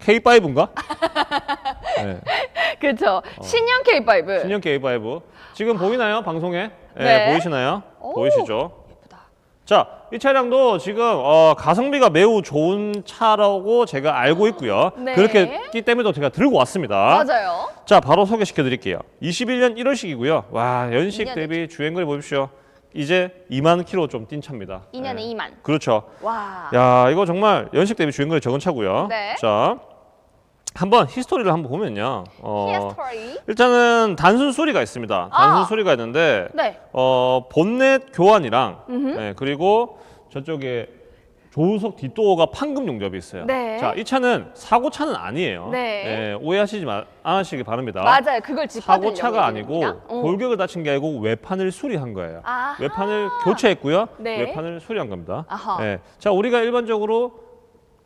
K5인가? 네. 그렇죠. 신형 K5. 신형 K5. 지금 보이나요? 방송에? 네, 네. 보이시나요? 오. 보이시죠? 예쁘다. 자, 이 차량도 지금 어, 가성비가 매우 좋은 차라고 제가 알고 있고요. 네. 그렇게 했기 때문에 제가 들고 왔습니다. 맞아요. 자, 바로 소개시켜 드릴게요. 21년 1월식이고요. 와, 연식 2년 대비 주행거리 보십시오. 이제 2만 킬로 좀 뛴 차입니다. 2년에 네. 2만. 그렇죠. 와. 야, 이거 정말 연식 대비 주행거리 적은 차고요. 네. 자, 한번 히스토리를 한번 보면요. 어, 히스토리. 일단은 단순 수리가 있습니다. 단순 아. 수리가 있는데 네. 어, 본넷 교환이랑. 네, 그리고 저쪽에 조수석 뒷도어가 판금 용접이 있어요. 네. 자, 이 차는 사고 차는 아니에요. 네. 예, 오해하시지 마, 않으시기 바랍니다. 맞아요. 그걸 짚어드리려고 사고차가 아니고 얘기합니다. 어. 골격을 다친 게 아니고 외판을 수리한 거예요. 아하. 외판을 교체했고요. 네. 외판을 수리한 겁니다. 아하. 예. 자, 우리가 일반적으로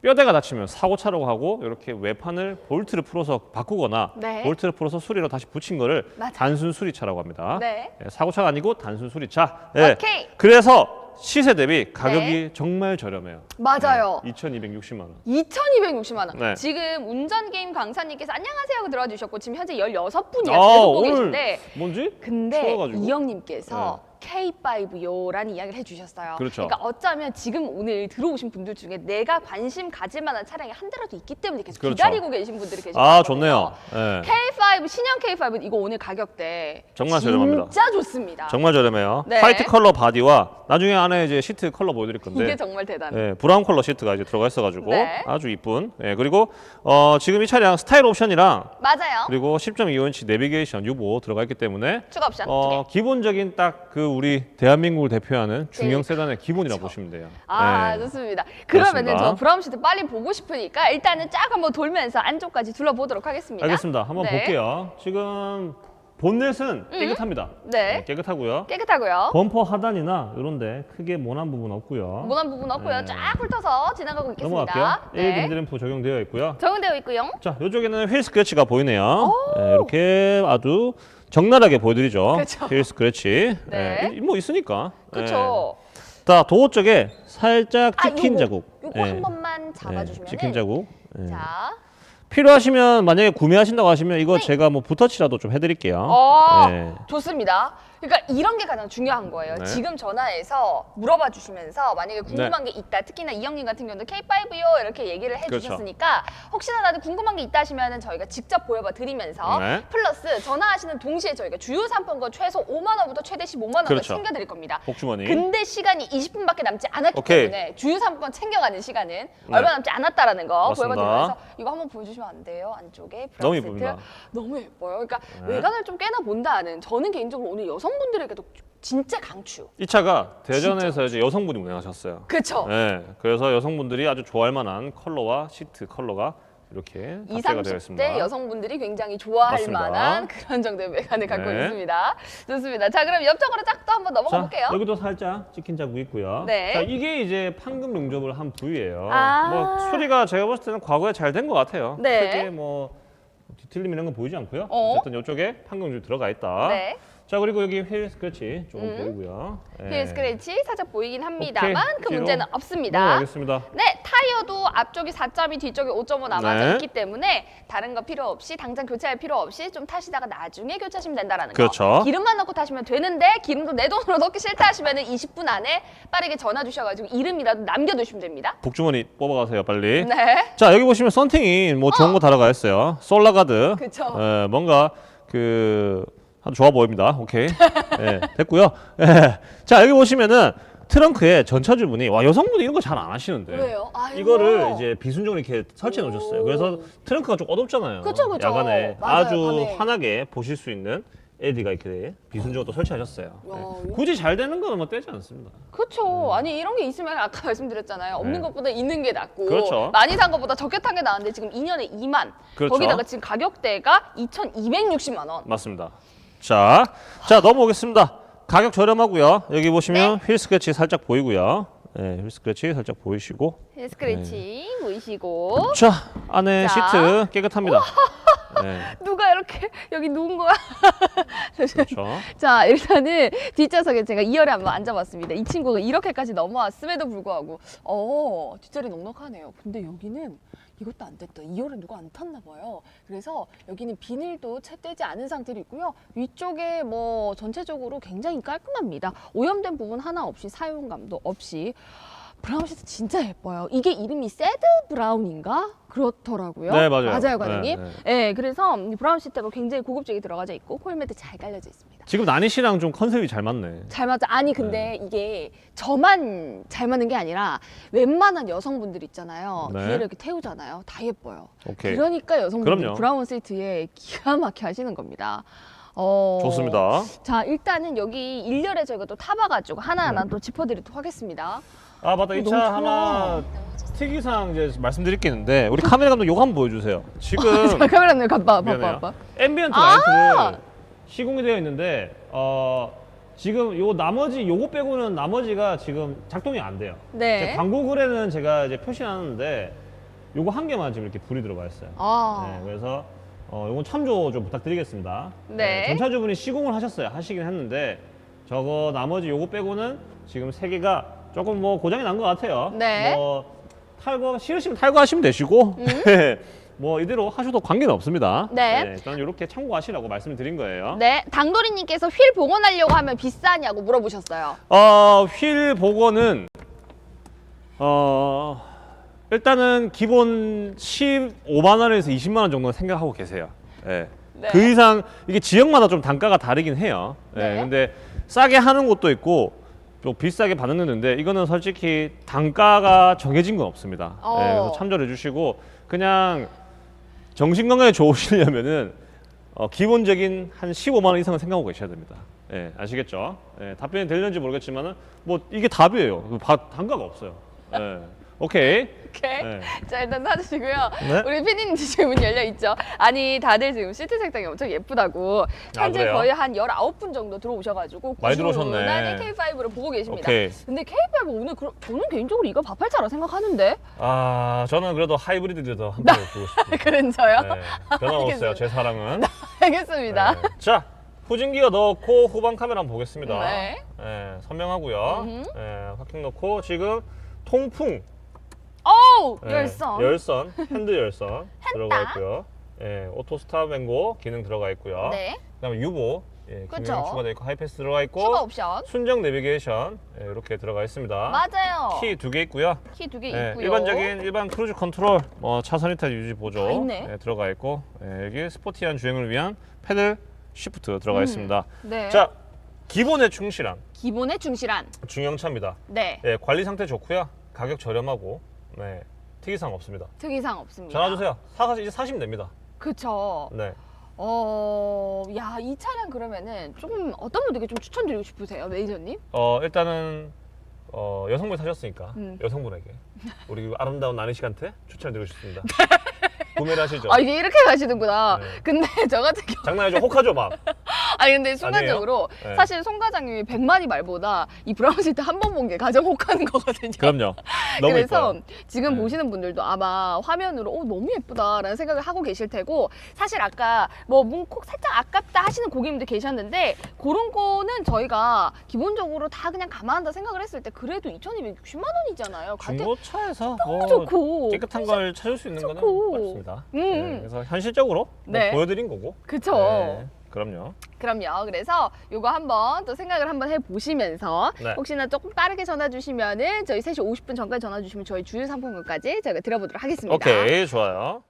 뼈대가 다치면 사고차라고 하고 이렇게 외판을 볼트를 풀어서 바꾸거나 네. 볼트를 풀어서 수리로 다시 붙인 거를 맞아요. 단순 수리차라고 합니다. 네. 예, 사고차가 아니고 단순 수리차. 예. 오케이. 그래서 시세 대비 가격이 네. 정말 저렴해요. 맞아요. 네, 2,260만 원. 2,260만 원. 네. 지금 운전 게임 강사님께서 안녕하세요 하고 들어와 주셨고 지금 현재 16분이나 아, 계속 보고 오늘 계신데 뭔지? 근데 추워가지고. 네. 이영님께서 K5요라는 이야기를 해주셨어요. 그렇죠. 러니까 어쩌면 지금 오늘 들어오신 분들 중에 내가 관심 가질 만한 차량이 한 대라도 있기 때문에 계속 그렇죠. 기다리고 계신 분들이 계시거든요. 아, 좋네요. 예. K5 신형 K5 이거 오늘 가격대 정말 저렴합니다. 진짜 좋습니다. 정말 저렴해요. 네. 화이트 컬러 바디와 나중에 안에 이제 시트 컬러 보여드릴 건데 이게 정말 대단해. 예, 브라운 컬러 시트가 이제 들어가 있어가지고 네. 아주 이쁜. 예, 그리고 어, 지금 이 차량 스타일 옵션이랑 맞아요. 그리고 10.25인치 내비게이션 유보 들어가 있기 때문에 추가 옵션 두 개. 어, 기본적인 딱 그 우리 대한민국을 대표하는 중형 네. 세단의 기본이라고 보시면 돼요. 아 네. 좋습니다. 그러면은 그렇습니다. 저 브라운 시트 빨리 보고 싶으니까 일단은 쫙 한번 돌면서 안쪽까지 둘러보도록 하겠습니다. 알겠습니다. 한번 네. 볼게요. 지금 본넷은 깨끗합니다. 네. 깨끗하고요. 깨끗하고요. 범퍼 하단이나 이런데 크게 모난 부분 없고요. 모난 부분 없고요. 네. 쫙 훑어서 지나가고 있겠습니다. 넘어갈게요. 네. 헤드램프 적용되어 있고요. 적용되어 있고요. 자, 이쪽에는 휠 스크래치가 보이네요. 네, 이렇게 아주 적나라하게 보여드리죠. 그쵸. 휠 스크래치. 네. 네, 뭐 있으니까. 그렇죠. 네. 자, 도어 쪽에 살짝 아, 찍힌 요거, 자국. 요거 네. 한 번만 네, 잡아주시면 찍힌 자국. 네. 자, 필요하시면 만약에 구매하신다고 하시면 이거 제가 뭐 붓터치라도 좀 해드릴게요. 네. 어, 네. 좋습니다. 그러니까 이런 게 가장 중요한 거예요. 네. 지금 전화해서 물어봐 주시면서 만약에 궁금한 게 있다. 특히나 이 형님 같은 경우도 K5요 이렇게 얘기를 해 그렇죠. 주셨으니까 혹시나 나도 궁금한 게 있다 하시면은 저희가 직접 보여봐 드리면서 네. 플러스 전화하시는 동시에 저희가 주요 상품권 최소 5만 원부터 최대 15만 원을 그렇죠. 챙겨 드릴 겁니다. 복주머니. 근데 시간이 20분밖에 남지 않았기 오케이. 때문에 주유 상품권 챙겨가는 시간은 네. 얼마 남지 않았다라는 거 맞습니다. 보여드리면서 이거 한번 보여주시면 안 돼요? 안쪽에 브라운 너무 세트. 이쁩니다. 너무 예뻐요. 그러니까 네. 외관을 좀 꽤나 본다는 저는 개인적으로 오늘 여성 분들에게도 진짜 강추. 이 차가 대전에서 이제 여성분이 운행하셨어요. 그쵸? 네, 그래서 여성분들이 아주 좋아할 만한 컬러와 시트 컬러가 이렇게 20, 탑재가 되어 있습니다. 30대 여성분들이 굉장히 좋아할 맞습니다. 만한 그런 정도의 외관을 갖고 네. 있습니다. 좋습니다. 자, 그럼 옆쪽으로 쫙 또 한번 넘어가 자, 볼게요. 여기도 살짝 찍힌 자국이 있고요. 네. 자, 이게 이제 판금 용접을 한 부위예요. 아. 뭐 수리가 제가 봤을 때는 과거에 잘 된 것 같아요. 네. 크게 뭐 뒤틀림 이런 건 보이지 않고요. 어. 어쨌든 이쪽에 판금 용접이 들어가 있다. 네. 자, 그리고 여기 휠 스크래치 조금 음. 보이고요. 휠 스크래치 살짝 보이긴 합니다만 오케이. 그 뒤로 문제는 없습니다. 넘어가겠습니다. 네, 타이어도 앞쪽이 4.2, 뒤쪽이 5.5 남아져 네. 있기 때문에 다른 거 필요 없이 당장 교체할 필요 없이 좀 타시다가 나중에 교체하시면 된다라는 그렇죠. 거. 기름만 넣고 타시면 되는데 기름도 내 돈으로 넣기 싫다 하시면 20분 안에 빠르게 전화 주셔가지고 이름이라도 남겨두시면 됩니다. 복주머니 뽑아가세요, 빨리. 네, 자, 여기 보시면 썬팅이 뭐 좋은 거 달아가 있어요. 솔라가드. 그쵸. 예, 뭔가 그 아주 좋아 보입니다. 오케이. 예, 됐고요. 예. 자, 여기 보시면은 트렁크에 전차주분이 와 여성분이 이런 거 잘 안 하시는데 왜요? 아이고. 이거를 이제 비순정으로 이렇게 설치해 놓으셨어요. 그래서 트렁크가 좀 어둡잖아요. 그쵸, 그쵸. 야간에 맞아요, 아주 밤에. 환하게 보실 수 있는 LED가 이렇게 비순정으로 또 설치하셨어요. 네. 이거- 굳이 잘 되는 거는 뭐 떼지 않습니다. 그렇죠. 아니 이런 게 있으면 아까 말씀드렸잖아요. 없는 네. 것보다 있는 게 낫고 그렇죠. 많이 산 것보다 적게 탄 게 나은데 지금 2년에 2만 그렇죠. 거기다가 지금 가격대가 2,260만 원. 맞습니다. 자, 자 넘어오겠습니다. 가격 저렴하고요. 여기 보시면 휠 스크래치 살짝 보이고요. 네, 휠 스크래치 살짝 보이시고. 네, 스크래치 보이시고 자, 안에 자. 시트 깨끗합니다. 네, 누가 이렇게 여기 누운 거야? 그렇죠. 자 일단은 뒷좌석에 제가 2열에 한번 앉아봤습니다. 이 친구가 이렇게까지 넘어왔음에도 불구하고 어 뒷자리 넉넉하네요. 근데 여기는 이것도 안 됐다. 2열은 누가 안 탔나 봐요. 그래서 여기는 비닐도 채 떼지 않은 상태로 있고요. 위쪽에 뭐 전체적으로 굉장히 깔끔합니다. 오염된 부분 하나 없이 사용감도 없이 브라운 시트 진짜 예뻐요. 이게 이름이 새드 브라운인가? 그렇더라고요. 네, 맞아요. 맞아요, 과장님. 네, 네, 네. 그래서 이 브라운 시트가 굉장히 고급지게 들어가져 있고 홀매트 잘 깔려져 있습니다. 지금 나니 씨랑 좀 컨셉이 잘 맞네. 잘 맞아. 아니 근데 이게 저만 잘 맞는 게 아니라 웬만한 여성분들 있잖아요. 네. 뒤에 이렇게 태우잖아요. 다 예뻐요. 오케이. 그러니까 여성분들이 그럼요. 브라운 시트에 기가 막혀 하시는 겁니다. 어, 좋습니다. 자 일단은 여기 일렬에 저희가 또 타봐가지고 하나하나 또 짚어드리도록 하겠습니다. 아 맞다 이 너무 차 좋아. 하나 특이사항 이제 말씀드릴 게 있는데 우리 카메라 감독 요거 한번 보여주세요. 지금 자 카메라님 가봐, 봐봐, 미안해요. 봐봐. 앰비언트 아! 라이트를 시공이 되어 있는데 어 지금 요 나머지 요거 빼고는 나머지가 지금 작동이 안 돼요. 제 네. 광고 글에는 제가 이제 표시하는데 요거 한 개만 지금 이렇게 불이 들어가 있어요. 아, 네, 그래서 어, 요건 참조 좀 부탁드리겠습니다. 네. 전차주분이 시공을 하셨어요. 하시긴 했는데 저거 나머지 요거 빼고는 지금 세 개가 조금 뭐 고장이 난 것 같아요. 네. 음? 뭐 탈거 싫으시면 탈거하시면 되시고 뭐 이대로 하셔도 관계는 없습니다. 네. 일단 이렇게 참고하시라고 말씀을 드린 거예요. 네. 당돌이님께서 휠 복원하려고 하면 비싸냐고 물어보셨어요. 어, 휠 복원은 어 일단은 기본 15만 원에서 20만 원 정도 생각하고 계세요. 예. 네. 그 이상 이게 지역마다 좀 단가가 다르긴 해요. 예. 네. 근데 싸게 하는 곳도 있고 좀 비싸게 받는데 이거는 솔직히 단가가 정해진 건 없습니다. 어. 예, 그래서 참조해 주시고 그냥 정신 건강에 좋으시려면은 어, 기본적인 한 15만 원 이상은 생각하고 계셔야 됩니다. 예, 아시겠죠? 예, 답변이 되는지 모르겠지만은 뭐 이게 답이에요. 그 바- 단가가 없어요. 예. 오케이. 오케이. 네. 자 일단 닫으시고요. 네. 우리 피디님 지금 문 열려 있죠. 아니 다들 지금 시트 색상이 엄청 예쁘다고 현재 아, 그래요? 거의 한 19분 정도 들어오셔가지고 많이 들어오셨네. 난 K5를 보고 계십니다. 오케이. 근데 K5 오늘 그, 저는 개인적으로 이거 밥할차라 생각하는데 아, 저는 그래도 하이브리드를 더 한번 보고 싶습니다. 그런 저요? 네, 변화 없어요. 제 사랑은. 알겠습니다. 네. 자, 후진기어 넣고 후방 카메라 한번 보겠습니다. 네. 예, 선명하고요. 예, 파킹 넣고 지금 통풍 어우 예, 열선. 열선, 핸드 열선 들어가 있고요. 예, 오토 스탑 앤고 기능 들어가 있고요. 네. 그다음에 유보 예, 그쵸. 기능 추가되어 있고 하이패스 들어가 있고 추가 옵션. 순정 내비게이션 예, 이렇게 들어가 있습니다. 맞아요. 키 두 개 있고요. 키 두 개 예, 있고요. 일반적인 일반 크루즈 컨트롤, 뭐 차선 이탈 유지 보조 다 있네. 예, 들어가 있고 예, 여기 스포티한 주행을 위한 패들 시프트 들어가 음. 있습니다. 네. 자, 기본에 충실한 기본에 충실한. 중형차입니다. 네. 예, 관리 상태 좋고요. 가격 저렴하고 네, 특이사항 없습니다. 특이사항 없습니다. 전화 주세요. 사가 이제 사시면 됩니다. 그쵸. 네. 어, 야, 이 차량 그러면은 조금 어떤 분들께 좀 추천드리고 싶으세요, 매니저님? 어, 일단은 어, 여성분 사셨으니까 음. 여성분에게 우리 아름다운 나니 씨한테 추천드리고 싶습니다. 구매를 하시죠. 아, 이게 이렇게 가시는구나. 네. 근데 저 같은 경우, 장난이죠. 혹하죠 막. 아니, 근데 순간적으로 네. 사실 송 과장님이 100마디 말보다 이 브라운 시트 한 번 본 게 가장 혹하는 거거든요. 그럼요. 너무 그래서 이뻐요. 지금 네. 보시는 분들도 아마 화면으로 어, 너무 예쁘다라는 생각을 하고 계실 테고 사실 아까 뭐 문콕 살짝 아깝다 하시는 고객님들 계셨는데 그런 거는 저희가 기본적으로 다 그냥 감안한다 생각을 했을 때 그래도 2,260만 원이잖아요. 가격 중고차에서 뭐 좋고 깨끗한 걸 찾을 수 있는 거는 좋고. 어렵습니다. 음. 네, 그래서 현실적으로 뭐 네. 보여드린 거고. 그쵸. 네, 그럼요. 그럼요. 그래서 요거 한번 또 생각을 한번 해보시면서 네. 혹시나 조금 빠르게 전화 주시면은 저희 3시 50분 전까지 전화 주시면 저희 주유 상품권까지 저희가 드려보도록 하겠습니다. 오케이 좋아요.